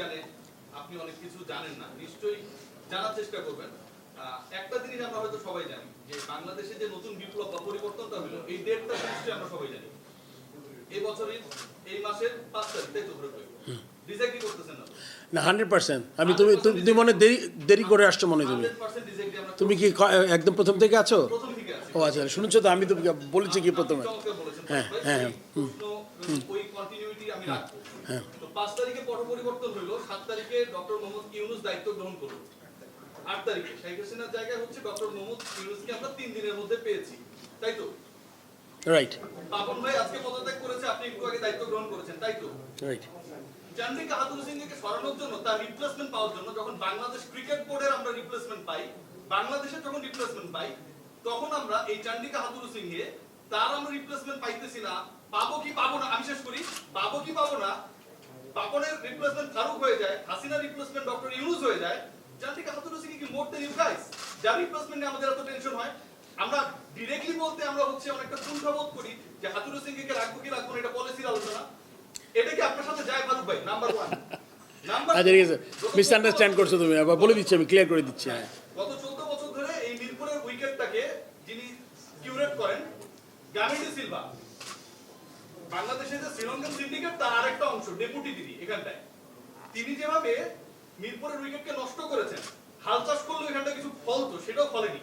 জানে আপনি অনেক কিছু জানেন না নিশ্চয়ই জানার চেষ্টা করবেন। একটা জিনিস আমরা হয়তো সবাই জানি যে বাংলাদেশে যে নতুন বিপ্লব বা পরিবর্তনটা হলো এই ডেটটা নিশ্চয়ই আমরা সবাই জানি। এই বছরের এই মাসের পাঁচ তারিখ তাই তো ডিসাইডই করতেছেন না না হান্ড্রেড পার্সেন্ট। আমি তুমি তুমি তুমি মনে দেরি দেরি করে আসছো মনে তুমি। তুমি কি একদম প্রথম থেকে আছো? ও আচ্ছা শুনেছো তো আমি তো বলেছি কি প্রথমে। হ্যাঁ, হ্যাঁ, হ্যাঁ। পাঁচ তারিখে পট পরিবর্তন হলো সাত তারিখে ডক্টর মোহাম্মদ ইউনুস দায়িত্ব গ্রহণ করল। আট তারিখে শেখ হাসিনার জায়গায় হচ্ছে ডক্টর মোহাম্মদ ইউনুসকে আমরা তিন দিনের মধ্যে পেয়েছি। তাই তো? রাইট পাপন ভাই আজকে পদত্যাগ করেছে আপনি একটু আগে দায়িত্ব গ্রহণ করেছেন তাই তো? রাইট চান্দিকা হাতুরু সিংকে সরানোর জন্য তার রিপ্লেসমেন্ট পাওয়ার জন্য যখন বাংলাদেশ ক্রিকেট বোর্ডের আমরা রিপ্লেসমেন্ট পাই বাংলাদেশের যখন রিপ্লেসমেন্ট পাই তখন আমরা এই চান্দিকা হাতুরু সিংহে তার আমরা রিপ্লেসমেন্ট পাইতেছি না পাবো কি পাবো না আমি শেষ করি পাবো কি পাবো না পাপনের রিপ্লেসমেন্ট ফারুক হয়ে যায় হাসিনা রিপ্লেসমেন্ট ডক্টর ইউনুস হয়ে যায় চান্দিকা হাতুরু সিং কি মোর দেন ইউ গাইস যার রিপ্লেসমেন্টে আমাদের এত টেনশন হয় আমরা ডিরেক্টলি বলতে আমরা হচ্ছে অনেকটা কুণ্ঠাবোধ করি যে হাতুরু সিংকে রাখব কি রাখব না এটা পলিসির আলোচনা। এটা কি আপনার সাথে যায় ফারুক ভাই? নাম্বার ওয়ান নাম্বার আচ্ছা ঠিক আছে। মিসআন্ডারস্ট্যান্ড করছ তুমি আবার বলে দিচ্ছি আমি ক্লিয়ার করে দিচ্ছি হ্যাঁ। গত চোদ্দ বছর ধরে এই মিরপুরের উইকেটটাকে যিনি কিউরেট করেন গামিনী সিলভা। বাংলাদেশের যে শ্রীলঙ্কান সিন্ডিকেট তার আরেকটা অংশ ডেপুটি দিদি এখানটায়। তিনি যেভাবে মিরপুরের উইকেটকে নষ্ট করেছেন, হাল চাষ করলেও এখানটা কিছু ফলতো সেটাও ফলেনি।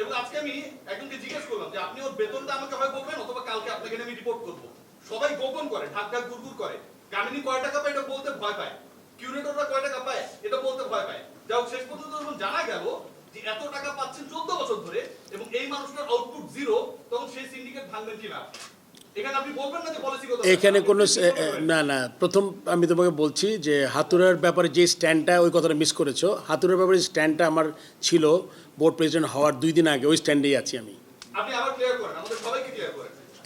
এবং আজকে আমি একজনকে জিজ্ঞেস করলাম যে, আপনি ওর বেতনটা আমাকে হয় বলবেন অথবা কালকে আপনাকে আমি রিপোর্ট করব? সবাই গোপন করে ঢাক ঢাক গুড়গুড় করে। গামিনী কয় টাকা পায় এটা বলতে ভয় পায়। কিউরেটররা কয় টাকা পায় এটা বলতে ভয় পায়। যাই হোক, শেষ পর্যন্ত যখন জানা গেল যে এত টাকা পাচ্ছেন চোদ্দ বছর ধরে এবং এই মানুষটার আউটপুট জিরো তখন সেই সিন্ডিকেট ভাঙবেন কীভাবে? এখানে কোনো না না। প্রথম আমি তোমাকে বলছি যে হাতুড়ার ব্যাপারে যে স্ট্যান্ডটা ওই কথাটা মিস করেছ হাতুড়ার ব্যাপারে যে স্ট্যান্ডটা আমার ছিল বোর্ড প্রেসিডেন্ট হওয়ার দুই দিন আগে ওই স্ট্যান্ডেই আছি আমি।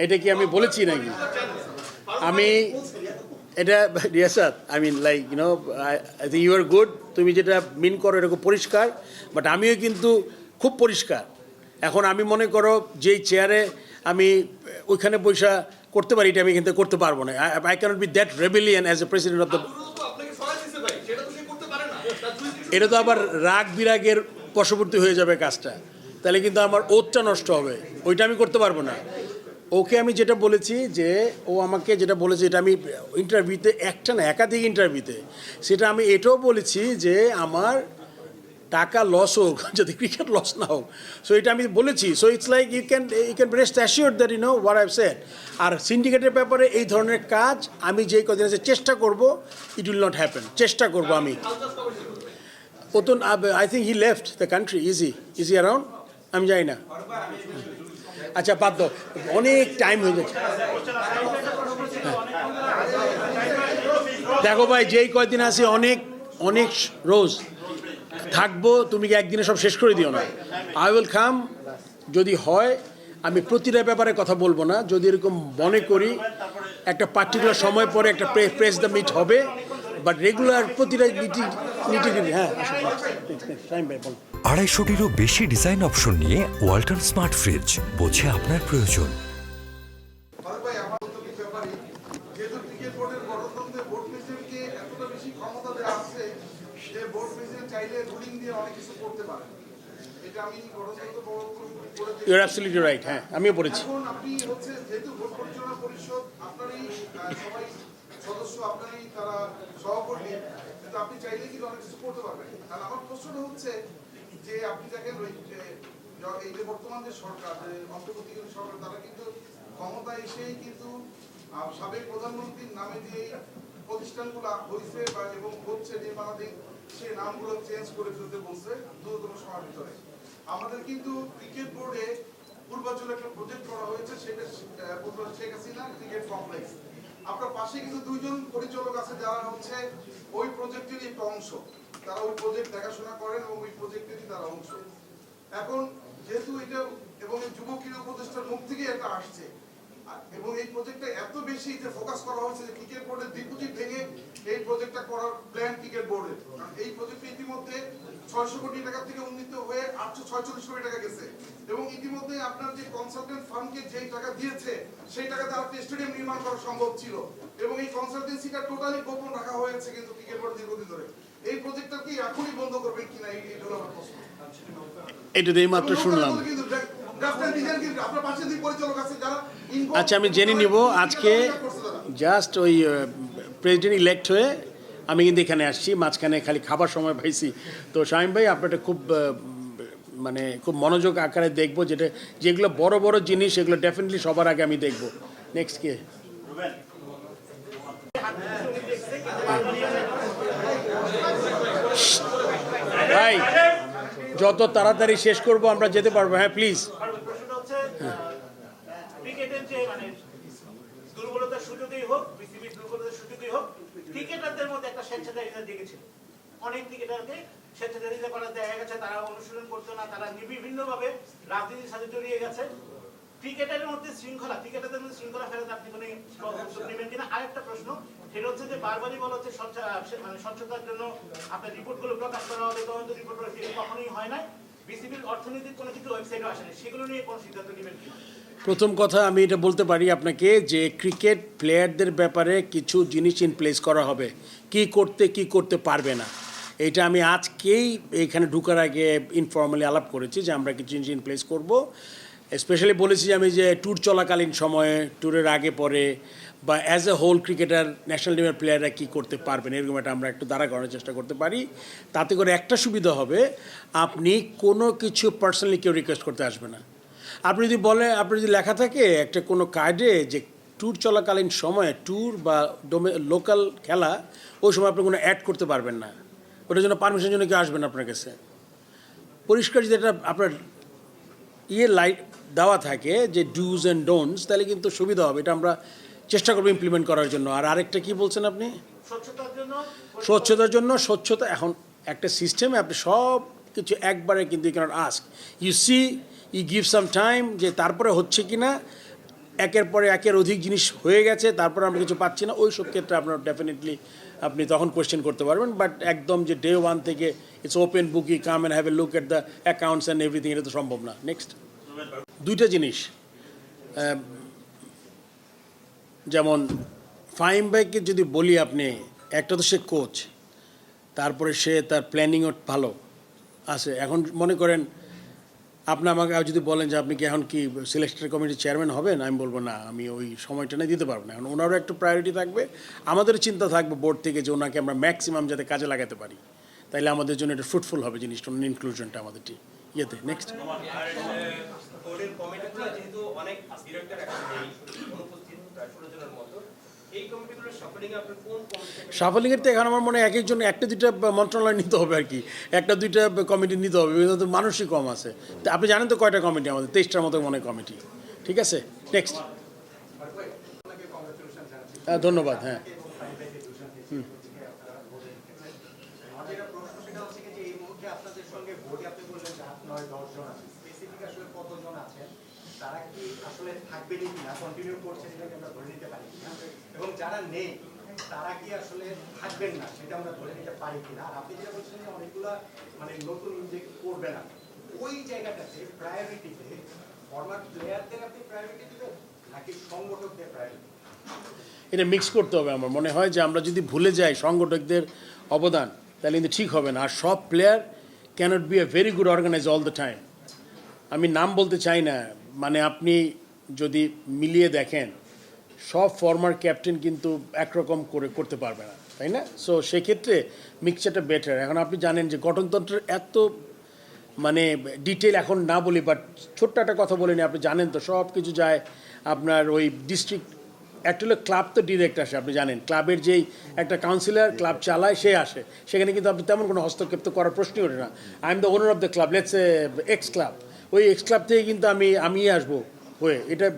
এটা কি আমি বলেছি নাকি? আমি এটা Riasat I mean like you know I you are good তুমি যেটা মিন করো এরকম পরিষ্কার বাট আমিও কিন্তু খুব পরিষ্কার। এখন আমি মনে করো যেই চেয়ারে আমি ওইখানে পয়সা করতে পারি এটা আমি কিন্তু করতে পারব না। I cannot be that rebellion as a president of the এটা তো আবার রাগ বিরাগের বশবর্তী হয়ে যাবে কাজটা। তাহলে কিন্তু আমার ওতটা নষ্ট হবে। ওইটা আমি করতে পারব না। ওকে আমি যেটা বলেছি যে ও আমাকে যেটা বলেছে এটা আমি ইন্টারভিউতে একটা না একাধিক ইন্টারভিউতে সেটা আমি এটাও বলেছি যে আমার টাকা লস হোক, যদি ক্রিকেট লস না হোক। সো এটা আমি বলেছি। So it's like you can you can rest assure that you know war I've said আর সিন্ডিকেটের ব্যাপারে এই ধরনের কাজ আমি যেই কদিন আছে চেষ্টা করব ইট উইল নট হ্যাপেন চেষ্টা করব আমি। হাল চাষ কবে শেষ করবে? ও তো I think he left the country easy easy around আমি যাই না। আচ্ছা বাদ অনেক টাইম হয়ে হ্যাঁ। দেখো ভাই, যেই কয়দিন আছে, অনেক অনেক রোজ। থাকব, তুমি কি একদিনে সব শেষ করে দিও না? আই উইল কাম যদি হয়, আমি প্রতিটা ব্যাপারে কথা বলব না। যদি এরকম মনে করি, একটা পার্টিকুলার সময় পরে একটা প্রেস দ্য মিট হবে বাট রেগুলার প্রতিটা মিটিং হ্যাঁ আড়াইশোটিরও বেশি ডিজাইন অপশন নিয়ে ওয়ালটন স্মার্ট ফ্রিজ বোঝে আপনার প্রয়োজন। ইউর অ্যাবসলিউটলি রাইট হ্যাঁ আমিও পড়েছি। সরকার সরকার, তারা কিন্তু কিন্তু সাবেক প্রধানমন্ত্রীর নামে প্রতিষ্ঠানগুলো হয়েছে বা এবং হচ্ছে নির্মাণাধীন সেই নামগুলো চেঞ্জ করে ফেলতে বলছে দ্রুততম সময়ের ভিতরে। আমাদের কিন্তু ক্রিকেট বোর্ডে পূর্বাঞ্চলে একটা প্রজেক্ট করা হয়েছে, সেটা শেখ হাসিনা ক্রিকেট কমপ্লেক্স আপনার পাশে কিন্তু দুইজন পরিচালক আছে যারা হচ্ছে ওই প্রজেক্টের একটা অংশ। তারা ওই প্রজেক্ট দেখাশোনা করেন এবং ওই প্রজেক্টেরই তারা অংশ। এখন যেহেতু এটা, এবং এই যুব ক্রীড়া উপদেষ্টার মুখ থেকে এটা আসছে এবং এই প্রজেক্টটা এত বেশি যে ফোকাস করা হয়েছে যে ক্রিকেট বোর্ডের ডিপুটি ভেঙে এই প্রজেক্টটা করার প্ল্যান ক্রিকেট বোর্ডের কারণ এই প্রজেক্টে ইতিমধ্যে ছয়শো কোটি টাকা থেকে উন্নীত হয়ে আটশো ছয়চল্লিশ কোটি টাকা গেছে। এবং ইতিমধ্যে আপনার যে কনসালটেন্ট ফার্মকে যেই টাকা দিয়েছে সেই টাকাতে আর স্টেডিয়াম নির্মাণ করা সম্ভব ছিল। এবং এই কনসালটেন্সিটা টোটালি গোপন রাখা হয়েছে কিন্তু ক্রিকেট বোর্ড দীর্ঘদিন ধরে। এই প্রজেক্টটা কি এখনই বন্ধ করবেন কিনা এই এই হলো আমার প্রশ্ন। এটা দিয়ে মাত্র শুনলাম। আচ্ছা আমি জেনে নিব আজকে জাস্ট ওই প্রেসিডেন্ট ইলেক্ট হয়ে আমি কিন্তু এখানে আসছি মাঝখানে খালি খাবার সময় পাইছি। তো শাহিম ভাই আপনারটা খুব মানে খুব মনোযোগ আকারে দেখব যেটা যেগুলো বড় বড় জিনিস সেগুলো ডেফিনেটলি সবার আগে আমি দেখব। নেক্সট কে? ভাই যত তাড়াতাড়ি শেষ করব আমরা যেতে পারব। হ্যাঁ প্লিজ প্রশ্নটা হচ্ছে ক্রিকেটের যে মানে দুর্বলতার সুযোগেই হোক পৃথিবীর দুর্বলতার সুযোগেই হোক ক্রিকেটারদের মধ্যে স্বেচ্ছাচারিতা জেগেছিল অনেক স্বেচ্ছাচারিতা করা গেছে, তারা অনুশীলন করতো না, তারা রাজনীতির সাথে জড়িয়ে গেছে। ক্রিকেটারের মধ্যে শৃঙ্খলা, ক্রিকেটারদের মধ্যে শৃঙ্খলা আপনি নেবেন কিনা? আরেকটা প্রশ্ন হচ্ছে যে বারবারই বলা হচ্ছে মানে স্বচ্ছতার জন্য আপনার রিপোর্টগুলো প্রকাশ করা হবে, তদন্ত রিপোর্ট কখনোই হয় না বিসিবির অর্থনৈতিক কোনো কিছু ওয়েবসাইটও আসেনি, সেগুলো নিয়ে কোনো সিদ্ধান্ত নেবেন কিনা? প্রথম কথা আমি এটা বলতে পারি আপনাকে যে ক্রিকেট প্লেয়ারদের ব্যাপারে কিছু জিনিস ইন প্লেস করা হবে। কি করতে কি করতে পারবে না। এটা আমি আজকেই এখানে ঢুকার আগে ইনফর্মালি আলাপ করেছি যে আমরা কিছু জিনিস ইন প্লেস করব। স্পেশালি বলেছি যে আমি যে ট্যুর চলাকালীন সময়ে ট্যুরের আগে পরে, বা as a whole cricketer national টিমের প্লেয়াররা কী করতে পারবেন, এরকম একটা আমরা একটু দাঁড়া করার চেষ্টা করতে পারি। তাতে করে একটা সুবিধা হবে, আপনি কোনো কিছু পার্সোনালি কেউ রিকোয়েস্ট করতে আসবে না। আপনি যদি বলে আপনি যদি লেখা থাকে একটা কোনো কার্ডে যে ট্যুর চলাকালীন সময়ে ট্যুর বা ডোমে লোকাল খেলা ওই সময় আপনি কোনো অ্যাড করতে পারবেন না। ওটার জন্য পারমিশনের জন্য কেউ আসবেন আপনার কাছে। পরিষ্কার যদি এটা আপনার ইয়ে লাইট দেওয়া থাকে যে ডুজ অ্যান্ড ডোন্টস তাহলে কিন্তু সুবিধা হবে। এটা আমরা চেষ্টা করব ইমপ্লিমেন্ট করার জন্য। আর আরেকটা কি বলছেন আপনি? স্বচ্ছতার জন্য? স্বচ্ছতার জন্য স্বচ্ছতা এখন একটা সিস্টেমে আপনি সব কিছু একবারে কিন্তু you cannot ask you see you give some time যে তারপরে হচ্ছে কি না একের পরে একের অধিক জিনিস হয়ে গেছে, তারপরে আমরা কিছু পাচ্ছি না, ওই সব ক্ষেত্রে আপনার ডেফিনেটলি আপনি তখন কোয়েশ্চেন করতে পারবেন বাট একদম যে ডে ওয়ান থেকে it's open book I come and have a look at the accounts and everything এটা তো সম্ভব না। নেক্সট দুইটা জিনিস যেমন ফাইম ভাইকে যদি বলি আপনি, একটা তো সে কোচ তারপরে সে তার প্ল্যানিংও ভালো, আছে। এখন মনে করেন আপনি আমাকে যদি বলেন যে আপনি কি এখন কি সিলেক্টর কমিটির চেয়ারম্যান হবেন, আমি বলব না, আমি ওই সময়টা না দিতে পারব না। এখন ওনারও একটু প্রায়োরিটি থাকবে। আমাদের চিন্তা থাকবে বোর্ড থেকে যে ওনাকে আমরা ম্যাক্সিমাম যাতে কাজে লাগাতে পারি। তাইলে আমাদের জন্য এটা ফ্রুটফুল হবে জিনিসটা ইনক্লুশনটা আমাদের ইয়েতে। নেক্সট অনেক ডিরেক্টর এখন নেই অনুপস্থিত প্রায় ষোলো জনের মতো এই কমিটিগুলোর সাফলিং আপনি কোন কমিটি সাফলিংয়ের তো এখন আমার মনে হয় এক একজন একটা দুইটা মন্ত্রণালয় নিতে হবে আর কি। একটা দুইটা কমিটি নিতে হবে তো মানুষই কম আছে। তা আপনি জানেন তো কয়টা কমিটি আমাদের? তেইশটার মতো মনে হয় কমিটি ঠিক আছে? নেক্সট হ্যাঁ ধন্যবাদ হ্যাঁ। আমাদের একটা প্রশ্ন সেটা হচ্ছে কি যে এই মুহূর্তে আপনাদের সঙ্গে ভোটে আপনি বললেন যে আট নয় দশ জন আছে। স্পেসিফিক আসলে কতজন আছেন? তারা কি আসলে কিনা? কন্টিনিউ করছে সেটাকে আমরা ধরে নিতে পারি এবং যারা নেই, তারা কি আসলে থাকবেন না? সেটা আমরা ধরে নিতে পারি কিনা? আর আপনি যেটা বলছেন যে অনেকগুলা মানে নতুন ইনজেক্ট করবে না, ওই জায়গাটাতে প্রায়োরিটিতে ফরমার প্লেয়ারদের আপনি প্রায়োরিটি দিবেন নাকি সংগঠকদের প্রায়োরিটি এটা মিক্স করতে হবে আমার। মনে হয় যে আমরা যদি ভুলে যাই সংগঠকদের অবদান, তাহলে কিন্তু ঠিক হবে না। আর সব player cannot be a very good organise all the time আমি নাম বলতে চাই না। মানে আপনি যদি মিলিয়ে দেখেন সব ফর্মার ক্যাপ্টেন কিন্তু একরকম করে করতে পারবে না, তাই না? সো সেক্ষেত্রে মিক্সচারটা বেটার এখন আপনি জানেন যে গঠনতন্ত্রের এত মানে ডিটেল এখন না বলি বাট ছোট্ট একটা কথা বলিনি আপনি জানেন তো, সব কিছু যায় আপনার ওই ডিস্ট্রিক্ট হলো ক্লাব তো ডিরেক্ট আসে, আপনি জানেন। ক্লাবের যেই একটা কাউন্সিলর ক্লাব চালায়, সে আসে। সেখানে কিন্তু আপনি তেমন কোনো হস্তক্ষেপ তো করার প্রশ্নই ওঠে না। I am the owner of the club let's a ex club ওই এক্স ক্লাব থেকে কিন্তু আমি আমি আসব হয়ে। এটা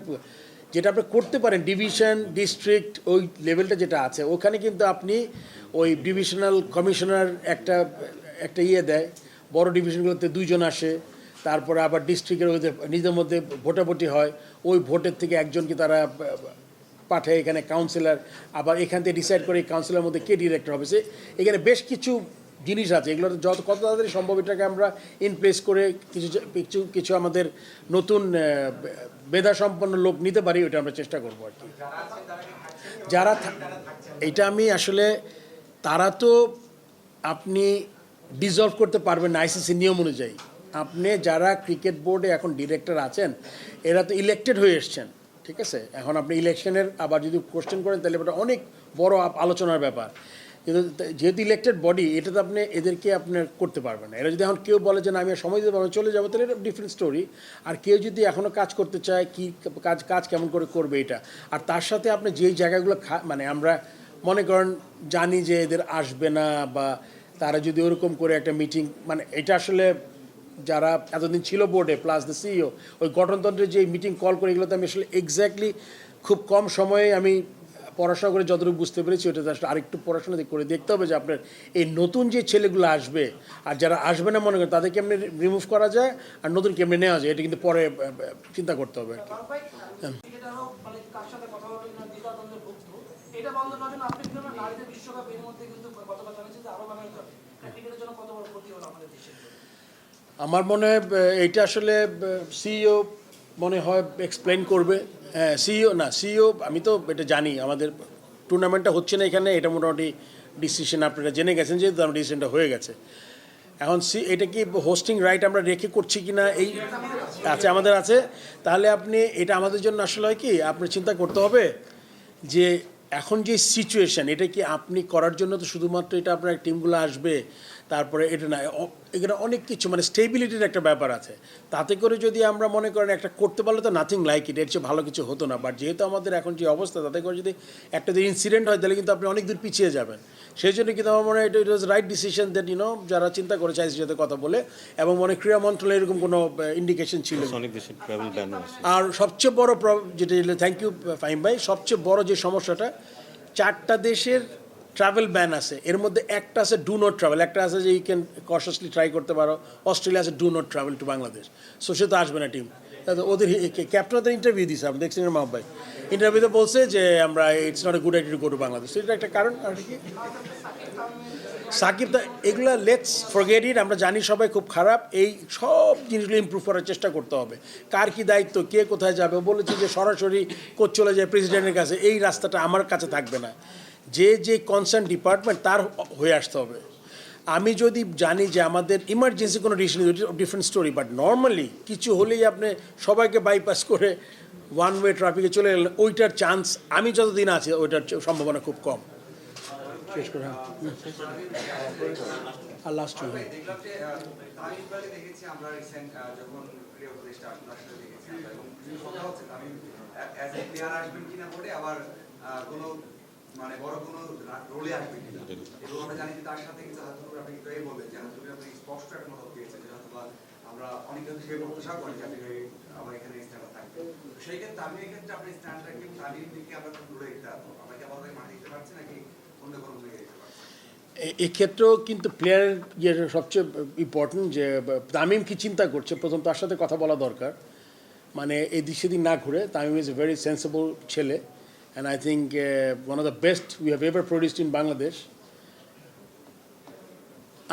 যেটা আপনি করতে পারেন ডিভিশন ডিস্ট্রিক্ট ওই লেভেলটা যেটা আছে, ওখানে কিন্তু আপনি ওই ডিভিশনাল কমিশনার একটা একটা ইয়ে দেয়। বড় ডিভিশনগুলোতে দুইজন আসে, তারপরে আবার ডিস্ট্রিক্টের নিজেদের মধ্যে ভোটাভুটি হয়, ওই ভোটের থেকে একজনকে তারা পাঠায় এখানে কাউন্সিলর আবার এখান থেকে ডিসাইড করে এই কাউন্সিলর মধ্যে কে ডিরেক্টর হবে। সে এখানে বেশ কিছু জিনিস আছে। এগুলো যত কত তাড়াতাড়ি সম্ভব এটাকে আমরা ইনপ্লেস করে কিছু কিছু কিছু আমাদের নতুন আহ, মেধা সম্পন্ন লোক নিতে পারি ওটা আমরা চেষ্টা করব আর কি। যারা এটা আমি আসলে তারা তো আপনি ডিজলভ করতে পারবেন আইসিসি নিয়ম অনুযায়ী। আপনি যারা ক্রিকেট বোর্ডে এখন ডিরেক্টর আছেন এরা তো ইলেক্টেড হয়ে এসছেন ঠিক আছে? এখন আপনি ইলেকশনের আবার যদি কোশ্চেন করেন তাহলে ওটা অনেক বড় আলোচনার ব্যাপার। কিন্তু যেহেতু ইলেক্টেড বডি এটা তো আপনি এদেরকে আপনার করতে পারবেন না। এরা যদি এখন কেউ বলে যে, না, আমি সময় দিতে পারব চলে যাব, তাহলে এটা ডিফারেন্ট স্টোরি আর কেউ যদি এখনও কাজ করতে চায়, কি কাজ কাজ কেমন করে করবে এটা? আর তার সাথে আপনি যেই জায়গাগুলো মানে আমরা মনে করেন জানি যে এদের আসবে না, বা তারা যদি ওরকম করে একটা মিটিং মানে এটা আসলে যারা এতদিন ছিল বোর্ডে প্লাস দ্য সিইও ওই গঠনতন্ত্রের যে মিটিং কল করে এগুলোতে আমি আসলে এক্স্যাক্টলি খুব কম সময়ে আমি পড়াশোনা করে যতটুকু বুঝতে পেরেছি ওটাতে আসলে আরেকটু পড়াশোনা করে দেখতে হবে যে আপনার এই নতুন যে ছেলেগুলো আসবে আর যারা আসবে না মনে করেন তাদের কেমনি রিমুভ করা যায় আর নতুন কেমনি নেওয়া যায় এটা কিন্তু পরে চিন্তা করতে হবে আর কি। ক্রিকেটারও মানে কার সাথে কথা বলবেন না দ্বিধাদ্বন্দ্বে ভুগত এটা বন্ধ করার জন্য আপনি কিন্তু নারীদের বিশ্বকাপ এর মধ্যে কিন্তু গতকাল জানিয়েছেন যে আরও বানাতে হবে ক্রিকেটের জন্য কত বড় ক্ষতি হলো আমাদের দেশে। আমার মনে হয় এইটা আসলে সিইও মনে হয় এক্সপ্লেন করবে। হ্যাঁ সিইও না সিইও আমি তো এটা জানি, আমাদের টুর্নামেন্টটা হচ্ছে না এখানে, এটা মোটামুটি ডিসিশন আপনারা জেনে গেছেন, যেহেতু আমার ডিসিশনটা হয়ে গেছে। এখন সি এটা কি হোস্টিং রাইট আমরা রেখে করছি কি না এই আছে, আমাদের আছে। তাহলে আপনি, এটা আমাদের জন্য আসলে হয় কি আপনি চিন্তা করতে হবে যে এখন যে সিচুয়েশন এটা কি আপনি করার জন্য তো শুধুমাত্র এটা আপনার টিমগুলো আসবে তারপরে এটা না এখানে অনেক কিছু মানে স্টেবিলিটির একটা ব্যাপার আছে। তাতে করে যদি আমরা মনে করেন একটা করতে পারলে তো নাথিং লাইক ইট এর চেয়ে ভালো কিছু হতো না। বাট যেহেতু আমাদের এখন যে অবস্থা তাতে করে যদি একটা যদি ইনসিডেন্ট হয় তাহলে কিন্তু আপনি অনেক দূর পিছিয়ে যাবেন। সেই জন্য কিন্তু আমার মনে হয় এটা it was right decision that you know যারা চিন্তা করেছে আইসির সাথে কথা বলে এবং মনে ক্রীড়া মন্ত্রণালয় এরকম কোনো ইন্ডিকেশন ছিল। আর সবচেয়ে বড় যেটা থ্যাংক ইউ ফাইম ভাই সবচেয়ে বড় যে সমস্যাটা চারটা দেশের ট্রাভেল ব্যান আছে। এর মধ্যে একটা আছে ডু নট ট্রাভেল একটা আছে যে ইউ ক্যান কশাসলি ট্রাই করতে পারো। অস্ট্রেলিয়া আছে do not travel to Bangladesh so সে তো আসবে না টিম ওদের ক্যাপ্টেন তো ইন্টারভিউ দিয়েছে আমি দেখছি মাহব ভাই ইন্টারভিউতে বলছে যে, আমরা it's not a good idea to go to Bangladesh এটা একটা কারণ সাকিব তা এগুলো লেটস ফরগেট ইট আমরা জানি সবাই খুব খারাপ। এই সব জিনিসগুলো ইমপ্রুভ করার চেষ্টা করতে হবে। কার কি দায়িত্ব, কে কোথায় যাবে? বলেছে যে সরাসরি কোচ চলে যায় প্রেসিডেন্টের কাছে। এই রাস্তাটা আমার কাছে থাকবে না। যে যে কনসার্ন ডিপার্টমেন্ট তার হয়ে আসতে হবে। আমি যদি জানি যে আমাদের ইমার্জেন্সি কোনো decision different story but normally কিছু হলেই আপনি সবাইকে বাইপাস করে ওয়ান ওয়ে ট্রাফিকে চলে গেলেন, ওইটার চান্স আমি যতদিন আছি, ওইটার সম্ভাবনা খুব কম। শেষ করে হ্যাঁ। মানে বড় কোনো রোলে আসবেন কিনা। এবং আমরা জানি যে তার সাথে কিন্তু হাতুর আপনি কিন্তু এই বলবেন যে হাতুর আপনি স্পষ্ট একটা দিয়েছেন যে হয়তো আমরা অনেকে প্রত্যাশা করি যে আপনি আমার এখানে থাকবে সেই ক্ষেত্রে তামিমের ক্ষেত্রে আপনি কি দিকে আমরা দূরে দিতে পারব। আমরা কি আবার মাঠে দিতে পারছি নাকি অন্য কোনো দিকে দিতে পারছি? এক্ষেত্রেও কিন্তু প্লেয়ারের ইয়ে সবচেয়ে ইম্পর্টেন্ট যে তামিম কি চিন্তা করছে? প্রথম তার সাথে কথা বলা দরকার। মানে এদিক সেদিক না ঘুরে Tamim is a very sensible ছেলে। And I think one of the best we have ever produced in Bangladesh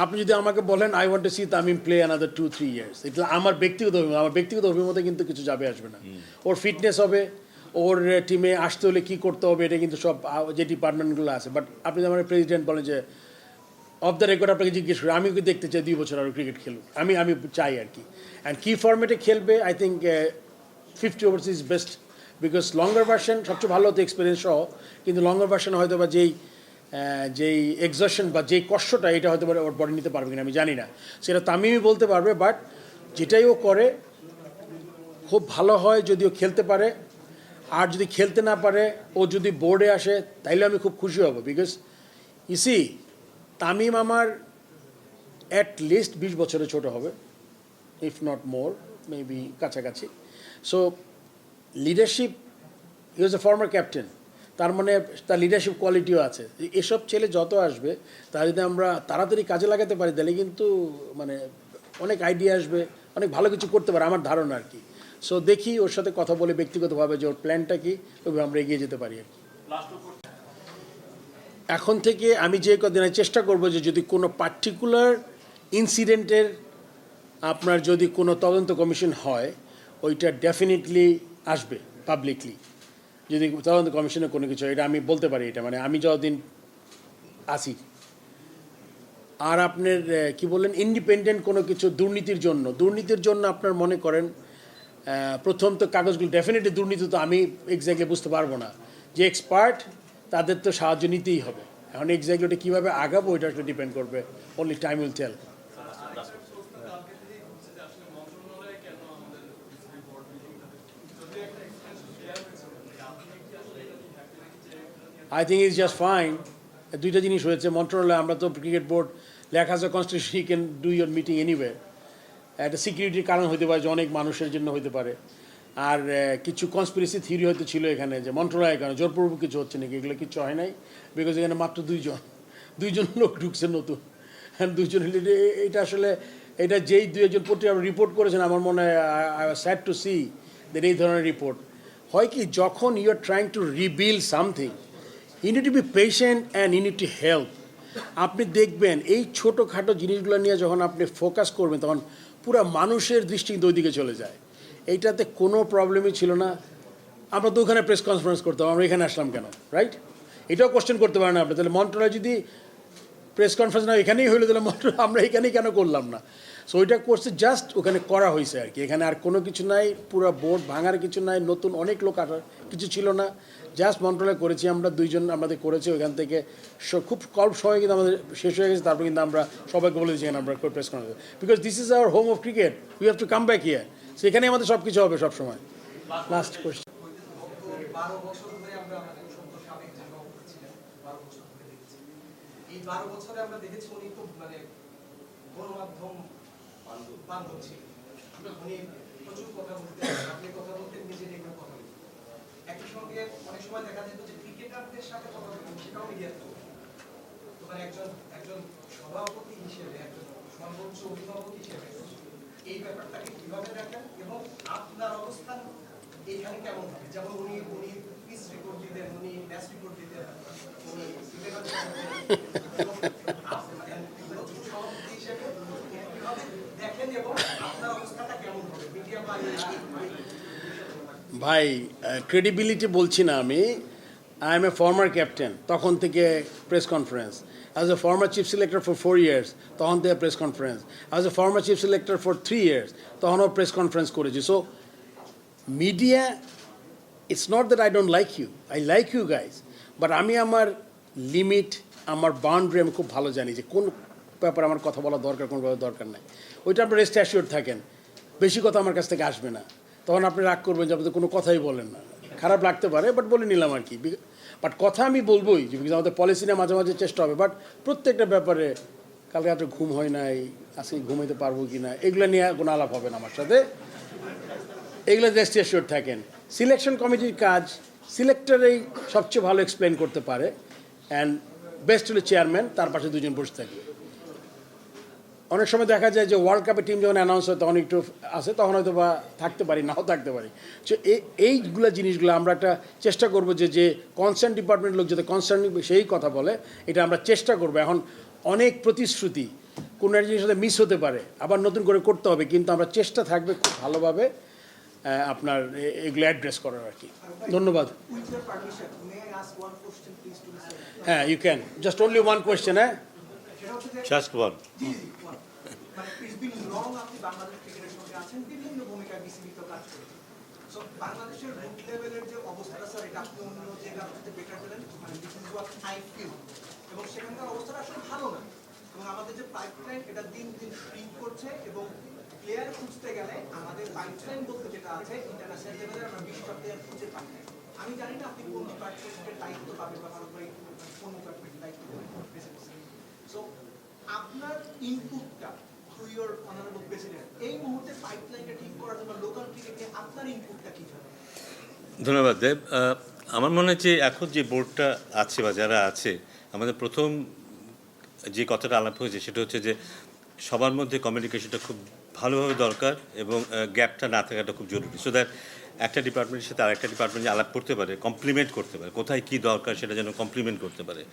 আপনি যদি আমাকে বলেন I want to see Tamim play another two three years এটা আমার ব্যক্তিগত অভিমত আমার ব্যক্তিগত অভিমতে কিন্তু কিছু যাবে আসবে না। ওর ফিটনেস হবে ওর টিমে আসতে হলে কী করতে হবে এটা কিন্তু সব যে ডিপার্টমেন্টগুলো আছে। বাট আপনি যদি আমার প্রেসিডেন্ট বলেন যে অফ দ্য রেকর্ড আপনাকে জিজ্ঞেস করি আমি দেখতে চাই দুই বছর আরও ক্রিকেট খেলুক? আমি আমি চাই আর কি। অ্যান্ড কী ফর্মেটে খেলবে I think fifty overs is best because longer version সবচেয়ে ভালো হতো এক্সপিরিয়েন্স সহ, কিন্তু লঙ্গার ভার্সন হয়তো বা যেই যেই এক্সশন বা যেই কষ্টটা, এটা হয়তো বা ওর বডি নিতে পারবে কিনা আমি জানি না। সেটা তামিমই বলতে পারবে বাট যেটাই ও করে, খুব ভালো হয় যদি ও খেলতে পারে। আর যদি খেলতে না পারে, ও যদি বোর্ডে আসে, তাইলে আমি খুব খুশি হব। বিকজ ইসি তামিম আমার অ্যাট লিস্ট বিশ বছরের ছোট হবে ইফ নট মোর মেবি কাছাকাছি। So leadership use a former captain তার মানে তার লিডারশিপ কোয়ালিটিও আছে। এসব ছেলে যত আসবে তা যদি আমরা তাড়াতাড়ি কাজে লাগাতে পারি, তাহলে কিন্তু মানে অনেক আইডিয়া আসবে, অনেক ভালো কিছু করতে পারে, আমার ধারণা আর কি। সো দেখি ওর সাথে কথা বলে ব্যক্তিগতভাবে যে ওর প্ল্যানটা কি ওইভাবে আমরা এগিয়ে যেতে পারি আর কি। এখন থেকে আমি যে কদিনের চেষ্টা করব যে যদি কোনো পার্টিকুলার ইনসিডেন্টের আপনার যদি কোনো তদন্ত কমিশন হয়, ওইটা ডেফিনেটলি আসবে পাবলিকলি যদি তদন্ত কমিশনে কোনো কিছু এটা আমি বলতে পারি এটা মানে আমি যতদিন আছি। আর আপনার কি বললেন? ইন্ডিপেন্ডেন্ট কোনো কিছু দুর্নীতির জন্য। দুর্নীতির জন্য আপনার মনে করেন প্রথম তো কাগজগুলো ডেফিনেটলি দুর্নীতি তো আমি এক্স্যাক্টলি বুঝতে পারব না। যে এক্সপার্ট তাদের তো সাহায্য নিতেই হবে। এখন এক্স্যাক্টলি ওটা কীভাবে আগাবো আসলে ডিপেন্ড করবে। Only time will tell I think is just fine দুইটা জিনিস হয়েছে, মন্ত্রণালয়ে, আমরা তো ক্রিকেট বোর্ড লেখা আছে constitution can do your meeting anyway একটা সিকিউরিটির কারণ হতে পারে যে অনেক মানুষের জন্য হতে পারে। আর কিছু কনস্পিরেসি থিওরি হয়তো ছিল এখানে যে মন্ত্রণালয়ের কারণে। জোরপূর্বক কিছু হচ্ছে নাকি? এগুলো কিছু হয় নাই। বিকজ এখানে মাত্র দুইজন। দুইজন লোক ঢুকছে নতুন। দুইজন এটা আসলে, এটা যেই দুই একজন রিপোর্ট করেছেন, আমার মনে হয় I sad to see that এই ধরনের রিপোর্ট হয় কি, যখন you are trying to rebuild something you need to be patient and you need to help আপনি দেখবেন এই ছোটোখাটো জিনিসগুলো নিয়ে যখন আপনি ফোকাস করবেন, তখন পুরো মানুষের দৃষ্টি কিন্তু ওইদিকে চলে যায়। এইটাতে কোনো প্রবলেমই ছিল না। আমরা তো ওখানে প্রেস কনফারেন্স করতাম, আমরা এখানে আসলাম কেন? রাইট এটাও কোশ্চেন করতে পারেন আপনি। তাহলে মন্ত্রণালয় যদি প্রেস কনফারেন্স না এখানেই হইল, তাহলে মন্ত্র- আমরা এখানেই কেন করলাম না? সো ওইটা করছে জাস্ট ওখানে করা হয়েছে আর কি। এখানে আর কোনো কিছু নাই, পুরো বোর্ড ভাঙার কিছু নাই, নতুন অনেক লোক আসার কিছু ছিল না। জাস্ট মন্ত্রণালয় করেছি, আমরা দুইজন আমাদের করেছি ওইখান থেকে। খুব কম সময় কিন্তু আমাদের শেষ হয়ে গেছে, তারপর কিন্তু আমরা সবাইকে বলে দিচ্ছি আমরা press conference because this is our home of cricket we have to come back here সেখানেই আমাদের সব কিছু হবে সবসময়। লাস্ট কোয়েশ্চেন বারো বছর আমরা দেখেছি। উনি খুব মানে গণমাধ্যম বান্ধব ছিলেন। উনি প্রচুর কথা বলতেন, আপনি কথা বলতেন কথা একই সঙ্গে অনেক সময় দেখা যেত যে ক্রিকেটারদের সাথে কথা বলতেন সেটাও মিডিয়াতে তো। মানে একজন একজন সভাপতি হিসেবে, একজন সর্বোচ্চ অভিভাবক হিসেবে, এই ব্যাপারটাকে কীভাবে দেখেন এবং আপনার অবস্থান এইখানে কেমন হবে? যেমন উনি উনি পিস রিপোর্ট দিতেন, উনি ম্যাচ রিপোর্ট দিতেন, উনি কীভাবে দেখেন এবং আপনার অবস্থাটা কেমন হবে? মিডিয়া বা ভাই ক্রেডিবিলিটি বলছি না আমি। I am a former captain তখন থেকে press conference as a former chief selector for four years তখন থেকে press conference as a former chief selector for three years তখনও প্রেস কনফারেন্স করেছি। So media it's not that I don't like you I like you guys but আমি আমার limit আমার boundary আমি খুব ভালো জানি যে কোন ব্যাপারে আমার কথা বলা দরকার, কোন ব্যাপারে দরকার নাই। ওইটা আপনার রেস্ট অ্যাসিওর থাকেন। বেশি কথা আমার কাছ থেকে আসবে না। তখন আপনি রাগ করবেন যে আপনি কোনো কথাই বলেন না। খারাপ লাগতে পারে বাট বলে নিলাম আর কি। বাট কথা আমি বলবোই, যে because আমাদের পলিসি নিয়ে মাঝে মাঝে চেষ্টা হবে। বাট প্রত্যেকটা ব্যাপারে কালকে রাত্রে ঘুম হয় নাই, আজকে ঘুমাইতে পারব কি না, এগুলো নিয়ে কোনো আলাপ হবে না আমার সাথে। এগুলো রেস্ট অ্যাসিওর থাকেন। সিলেকশন কমিটির কাজ সিলেক্টরেই সবচেয়ে ভালো এক্সপ্লেন করতে পারে। অ্যান্ড বেস্ট হলো চেয়ারম্যান তার পাশে দুজন বসে থাকে অনেক সময় দেখা যায় যে ওয়ার্ল্ড কাপের টিম যখন অ্যানাউন্স হয় তখন একটু আসে তখন হয়তো বা থাকতে পারি নাও থাকতে পারি। সো এইগুলো জিনিসগুলো আমরা একটা চেষ্টা করব যে যে কনসার্ন ডিপার্টমেন্ট লোক যাতে কনসার্ন সেই কথা বলে এটা আমরা চেষ্টা করব। এখন অনেক প্রতিশ্রুতি কোনো একটা জিনিস সাথে মিস হতে পারে আবার নতুন করে করতে হবে কিন্তু আমরা চেষ্টা থাকবে খুব ভালোভাবে আপনার এগুলো অ্যাড্রেস করার আর কি। ধন্যবাদ. হ্যাঁ you can just only one question হ্যাঁ? জি one. মানে বাংলাদেশের রুট লেভেলের যে অবস্থাটা স্যার এটা আপনি অন্য জায়গার থেকে বেটার পেলেন মানে this is what I feel এবং সেখানকার অবস্থাটা আসলে ভালো না। এবং আমাদের যে পাইপলাইন এটা দিন দিন শ্রিঙ্ক করছে এবং প্লেয়ার খুঁজতে গেলে আমাদের পাইপলাইন বলতে যেটা আছে ইন্টারন্যাশনাল লেভেলে আমরা বিশটা প্লেয়ার খুঁজে পাই। আমি জানি না আপনি কোন ডিপার্টমেন্টের দায়িত্ব পাবেন বা সরকারি কোন ডিপার্টমেন্টের দায়িত্ব পাবেন। সো আপনার ইনপুটটা ইওর অনারেবল প্রেসিডেন্ট এই মুহূর্তে পাইপলাইনটা ঠিক করার জন্য লোকাল ক্রিকেটে আপনার ইনপুটটা কি হবে ধন্যবাদ, দেব। আমার মনে যে এখন যে বোর্ডটা আছে বা যারা আছে, আমাদের প্রথম যে কথাটা আলাপ হয়েছে সেটা হচ্ছে যে সবার মধ্যে কমিউনিকেশনটা খুব ভালোভাবে দরকার এবং গ্যাপটা না থাকাটা খুব জরুরি। সো দ্যাট একটা ডিপার্টমেন্টের সাথে আরেকটা ডিপার্টমেন্ট আলাপ করতে পারে কমপ্লিমেন্ট করতে পারে, কোথায় কী দরকার সেটা যেন কমপ্লিমেন্ট করতে পারে।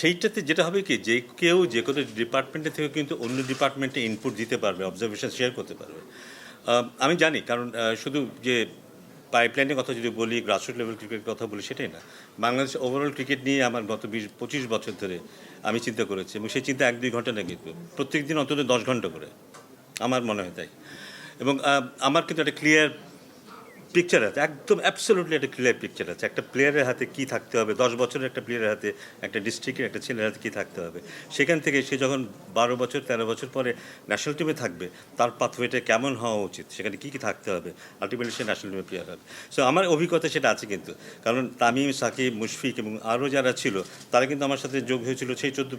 সেইটাতে যেটা হবে কি, যে কেউ যে কোনো ডিপার্টমেন্টের থেকে কিন্তু অন্য ডিপার্টমেন্টে ইনপুট দিতে পারবে অবজারভেশন শেয়ার করতে পারবে। আমি জানি, কারণ শুধু যে পাইপলাইনের কথা যদি বলি গ্রাসরুট লেভেল ক্রিকেটের কথা বলি, সেটাই না। বাংলাদেশ ওভারঅল ক্রিকেট নিয়ে আমার গত বিশ, পঁচিশ বছর ধরে আমি চিন্তা করেছি, এবং সেই চিন্তা এক দুই ঘণ্টা না কিন্তু প্রত্যেক দিন অন্তত দশ ঘণ্টা করে। আমার মনে হয় তাই। এবং আমার কিন্তু একটা ক্লিয়ার পিকচার আছে, একদম অ্যাবসোলুটলি একটা ক্লিয়ার পিকচার আছে। একটা প্লেয়ারের হাতে কি থাকতে হবে, দশ বছরের একটা প্লেয়ারের হাতে, একটা ডিস্ট্রিক্টের একটা ছেলের হাতে কী থাকতে হবে? সেখান থেকে সে যখন বারো বছর, তেরো বছর পরে ন্যাশনাল টিমে থাকবে, তার পাথওয়েটা কেমন হওয়া উচিত? সেখানে কী কী থাকতে হবে? আলটিমেটলি সে ন্যাশনাল টিমে প্লেয়ার হবে। সো আমার অভিজ্ঞতা সেটা আছে কিন্তু। কারণ তামিম, সাকিব, মুশফিক এবং আরও যারা ছিল, তারা কিন্তু আমার সাথে যোগ হয়েছিল সেই চোদ্দ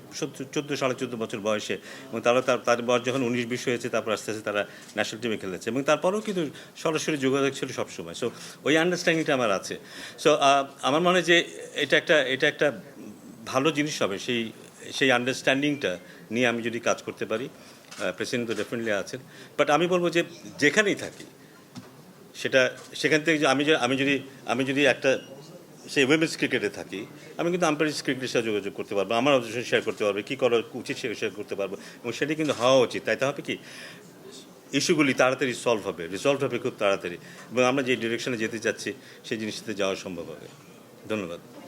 চোদ্দ, সাড়ে চোদ্দ বছর বয়সে। এবং তারা তার তার বয়স যখন উনিশ, বিশ হয়েছে, তারপর আস্তে আস্তে তারা ন্যাশনাল টিমে খেলেছে। এবং তারপরেও কিন্তু সরাসরি যোগাযোগ ছিল সবসময়। সো ওই আন্ডারস্ট্যান্ডিংটা আমার আছে। সো আমার মনে হয় যে এটা একটা এটা একটা ভালো জিনিস হবে। সেই সেই আন্ডারস্ট্যান্ডিংটা নিয়ে আমি যদি কাজ করতে পারি প্রেসিডেন্ট তো ডেফিনেটলি আছেন। বাট আমি বলব যে যেখানেই থাকি, সেটা, সেখান থেকে আমি আমি যদি আমি যদি একটা, সেই উইমেন্স ক্রিকেটে থাকি, আমি কিন্তু আম্পায়ার ক্রিকেটের সাথে যোগাযোগ করতে পারব, আমার অবজেশন শেয়ার করতে পারব, কী করা উচিত সে শেয়ার করতে পারব, এবং সেটি কিন্তু হওয়া উচিত। তাই তো হবে কি? ইস্যুগুলি তাড়াতাড়ি সলভ হবে রিসলভ হবে খুব তাড়াতাড়ি। এবং আমরা যে ডিরেকশনে যেতে চাচ্ছি, সেই জিনিসটাতে যাওয়া সম্ভব হবে। ধন্যবাদ।